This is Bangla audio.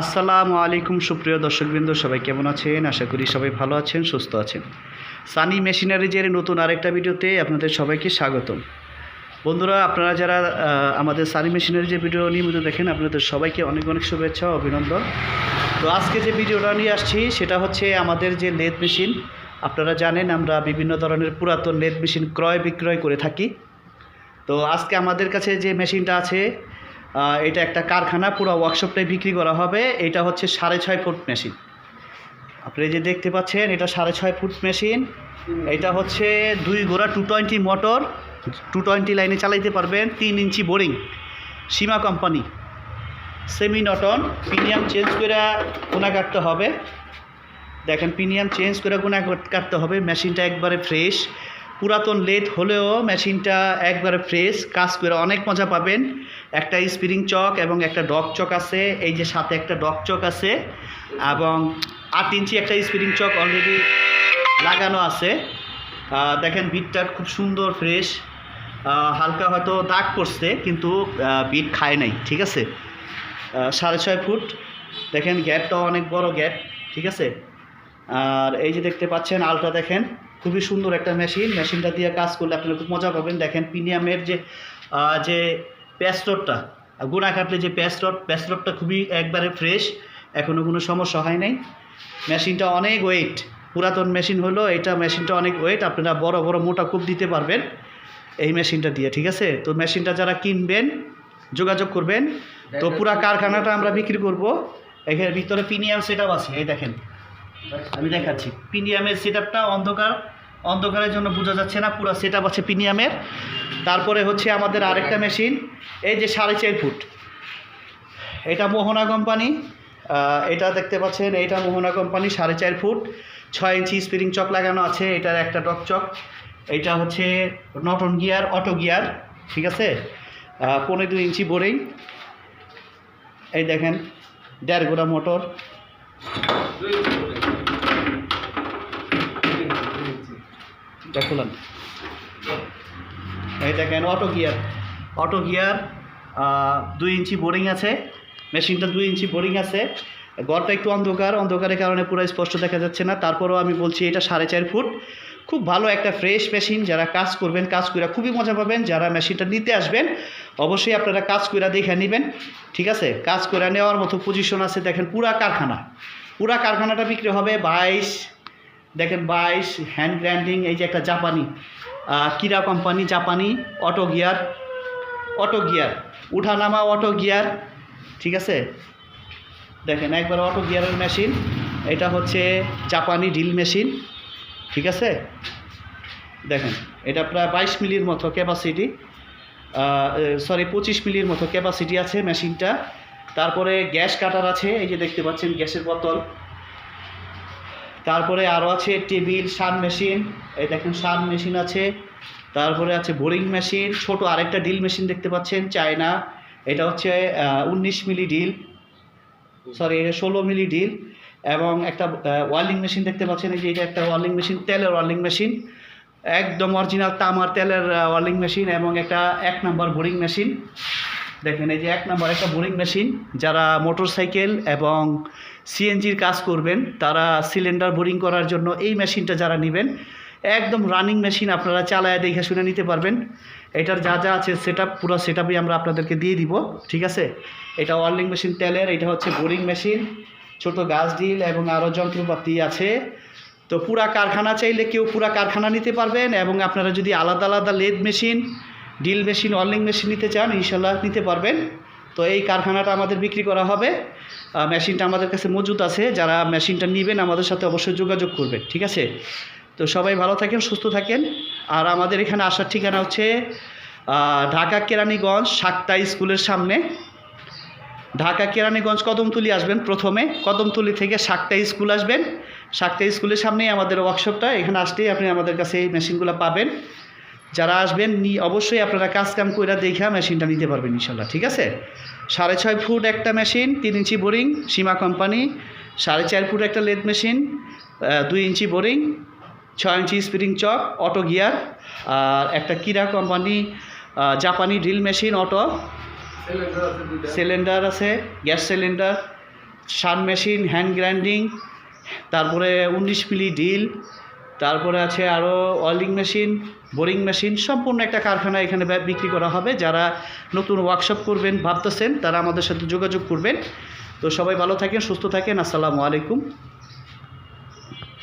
আসসালামু আলাইকুম সুপ্রিয় দর্শকবৃন্দ, সবাই কেমন আছেন? আশা করি সবাই ভালো আছেন, সুস্থ আছেন। সানি মেশিনারিজের নতুন আরেকটা ভিডিওতে আপনাদের সবাইকে স্বাগতম। বন্ধুরা, আপনারা যারা আমাদের সানি মেশিনারিজের ভিডিও নিয়মিত দেখেন, আপনাদের সবাইকে অনেক অনেক শুভেচ্ছা, অভিনন্দন। তো আজকে যে ভিডিওটা নিয়ে আসছি, সেটা হচ্ছে আমাদের যে লেদ মেশিন, আপনারা জানেন আমরা বিভিন্ন ধরনের পুরাতন লেদ মেশিন ক্রয় বিক্রয় করে থাকি। তো আজকে আমাদের কাছে যে মেশিনটা আছে এটা একটা কারখানা, পুরো ওয়ার্কশপটাই বিক্রি করা হবে। এটা হচ্ছে সাড়ে ছয় ফুট মেশিন আপনি যে দেখতে পাচ্ছেন, এটা সাড়ে ছয় ফুট মেশিন এটা হচ্ছে দুই গোড়া two twenty motor two twenty লাইনে চালাইতে পারবেন, তিন ইঞ্চি বোরিং সীমা কোম্পানি সেমি নটন প্রিমিয়াম চেঞ্জ করে কোনা কাটতে হবে। দেখেন প্রিমিয়াম চেঞ্জ করে কোনা কাটতে হবে। মেশিনটা একবারে ফ্রেশ পুরাতন লেট হলেও মেশিনটা একবারে ফ্রেশ কাজ করে অনেক মজা পাবেন। একটা স্প্রিং চক এবং একটা ডক চক আছে, এই যে সাথে একটা ডক চক আছে এবং আট ইঞ্চি একটা স্প্রিং চক অলরেডি লাগানো আছে। দেখেন বিটটা খুব সুন্দর ফ্রেশ হালকা হয়তো দাগ পড়ছে, কিন্তু বিট খায় নাই, ঠিক আছে? সাড়ে ছয় ফুট, দেখেন গ্যাপটাও অনেক বড় গ্যাপ ঠিক আছে? আর এই যে দেখতে পাচ্ছেন, আলটা দেখেন খুবই সুন্দর একটা মেশিন মেশিনটা দিয়ে কাজ করলে আপনারা খুব মজা পাবেন। দেখেন প্রিমিয়ামের যে যে প্যাস্টরটা গুণা কাটলে যে প্যাস্টর প্যাস্টরটা খুবই একবারে ফ্রেশ এখনও কোনো সমস্যা হয় নাই। মেশিনটা অনেক ওয়েট পুরাতন মেশিন হলো এটা মেশিনটা অনেক ওয়েট আপনারা বড় বড় মোটা কূপ দিতে পারবেন এই মেশিনটা দিয়ে ঠিক আছে? তো মেশিনটা যারা কিনবেন যোগাযোগ করবেন। তো পুরা কারখানাটা আমরা বিক্রি করব। এখানে ভিতরে প্রিমিয়াম সেট আছে এই দেখেন। আমি দেখাচ্ছি। প্রিমিয়ামের সেট অন্ধকার অন্ধকারের জন্য বোঝা যাচ্ছে না, পুরো সেট আপ আছে প্রিমিয়ামের। তারপরে হচ্ছে আমাদের আরেকটা মেশিন এই যে সাড়ে চার ফুট। এটা মোহনা কোম্পানি এটা দেখতে পাচ্ছেন এটা মোহনা কোম্পানি সাড়ে চার ফুট। ছয় ইঞ্চি স্প্রিং চক লাগানো আছে, এটার একটা ডক চক এটা হচ্ছে নটন গিয়ার, অটো গিয়ার, ঠিক আছে? পনেরো দুই ইঞ্চি বোরিং এই দেখেন, দেড় গোড়া মোটর দেখলাম এই দেখেন অটো গিয়ার অটো গিয়ার দুই ইঞ্চি বোরিং আছে। মেশিনটা দুই ইঞ্চি বোরিং আছে। ঘরটা একটু অন্ধকার, অন্ধকারের কারণে পুরো স্পষ্ট দেখা যাচ্ছে না। তারপরেও আমি বলছি, এটা সাড়ে চার ফুট। খুব ভালো একটা ফ্রেশ মেশিন যারা কাজ করবেন, কাজ করে খুবই মজা পাবেন। যারা মেশিনটা নিতে আসবেন, অবশ্যই আপনারা কাজ করে দেখে নেবেন। ঠিক আছে? কাজ করে নেওয়ার মতো পজিশন আছে, দেখেন, পুরা কারখানা। পুরা কারখানাটা বিক্রি হবে বাইশ দেখেন বাইশ হ্যান্ড গ্রাইন্ডিং এই যে একটা জাপানি কিরা কোম্পানি জাপানি অটো গিয়ার অটো গিয়ার উঠানামা অটো গিয়ার ঠিক আছে? দেখেন একবার অটো গিয়ারের মেশিন এটা হচ্ছে জাপানি ড্রিল মেশিন ঠিক আছে? দেখেন, এটা প্রায় বাইশ মিলির মতো ক্যাপাসিটি সরি পঁচিশ মিলির মতো ক্যাপাসিটি আছে মেশিনটা তারপরে গ্যাস কাটার আছে, এই যে দেখতে পাচ্ছেন গ্যাসের বোতল। তারপরে আরও আছে টেবিল সান মেশিন, এই দেখেন সান মেশিন আছে। তারপরে আছে বোরিং মেশিন, ছোট আরেকটা ডিল মেশিন দেখতে পাচ্ছেন, চায়না। এটা হচ্ছে উনিশ মিলি ডিল সরি, এটা ষোলো মিলি ডিল এবং একটা ওয়ার্লিং মেশিন দেখতে পাচ্ছেন, এই যে এটা একটা ওয়ার্লিং মেশিন, তেলের ওয়ার্লিং মেশিন। একদম অরিজিনাল তামার তেলের ওয়ার্লিং মেশিন এবং একটা এক নাম্বার বোরিং মেশিন। দেখেন এই যে এক নম্বর একটা বোরিং মেশিন, যারা মোটর সাইকেল এবং সিএনজির কাজ করবেন, তারা সিলিন্ডার বোরিং করার জন্য এই মেশিনটা যারা নেবেন, একদম রানিং মেশিন আপনারা চালায় দেখে শুনে নিতে পারবেন। এটার যা যা আছে সেট পুরো সেট আমরা আপনাদেরকে দিয়ে দিব, ঠিক আছে? এটা ওয়ার্লিং মেশিন তেলের, এটা হচ্ছে বোরিং মেশিন ছোট গাছ ডিল এবং আরও যন্ত্রপাতি আছে। তো পুরা কারখানা চাইলে কেউ পুরা কারখানা নিতে পারবেন এবং আপনারা যদি আলাদা আলাদা লেদ মেশিন ডিল মেশিন ওয়ার্লিং মেশিন নিতে চান, ইনশাল্লাহ নিতে পারবেন। তো এই কারখানাটা আমাদের বিক্রি করা হবে। মেশিনটা আমাদের কাছে মজুদ আছে। যারা মেশিনটা নেবেন, আমাদের সাথে অবশ্যই যোগাযোগ করবেন, ঠিক আছে? তো সবাই ভালো থাকেন, সুস্থ থাকেন। আর আমাদের এখানে আসার ঠিকানা হচ্ছে ঢাকা কেরানীগঞ্জ সাতটা স্কুলের সামনে। ঢাকা কেরানীগঞ্জ কদমতলি আসবেন প্রথমে। কদমতলি থেকে শাকটা স্কুল আসবেন। শাকটা স্কুলের সামনেই আমাদের ওয়ার্কশপটা এখানে আসতেই আপনি আমাদের কাছে এই মেশিনগুলো পাবেন। যারা আসবেন নি অবশ্যই আপনারা কাজ কাম করে দেখা মেশিনটা নিতে পারবেন ইনশাল্লাহ ঠিক আছে? সাড়ে ছয় ফুট একটা মেশিন তিন ইঞ্চি বোরিং সীমা কোম্পানি সাড়ে চার ফুট একটা লেদ মেশিন দুই ইঞ্চি বোরিং ছয় inch spring chuck auto gear আর একটা কিরা কোম্পানি জাপানি ড্রিল মেশিন অটো। সিলিন্ডার আছে গ্যাস সিলিন্ডার শান মেশিন হ্যান্ড গ্রাইন্ডিং তারপরে উনিশ মিলি ডিল তারপরে আছে আরও ওয়েল্ডিং মেশিন বোরিং মেশিন, সম্পূর্ণ একটা কারখানা এখানে বিক্রি করা হবে। যারা নতুন ওয়ার্কশপ করবেন, ভাবতেছেন, তারা আমাদের সাথে যোগাযোগ করবেন। তো সবাই ভালো থাকেন, সুস্থ থাকেন। আসসালামু আলাইকুম।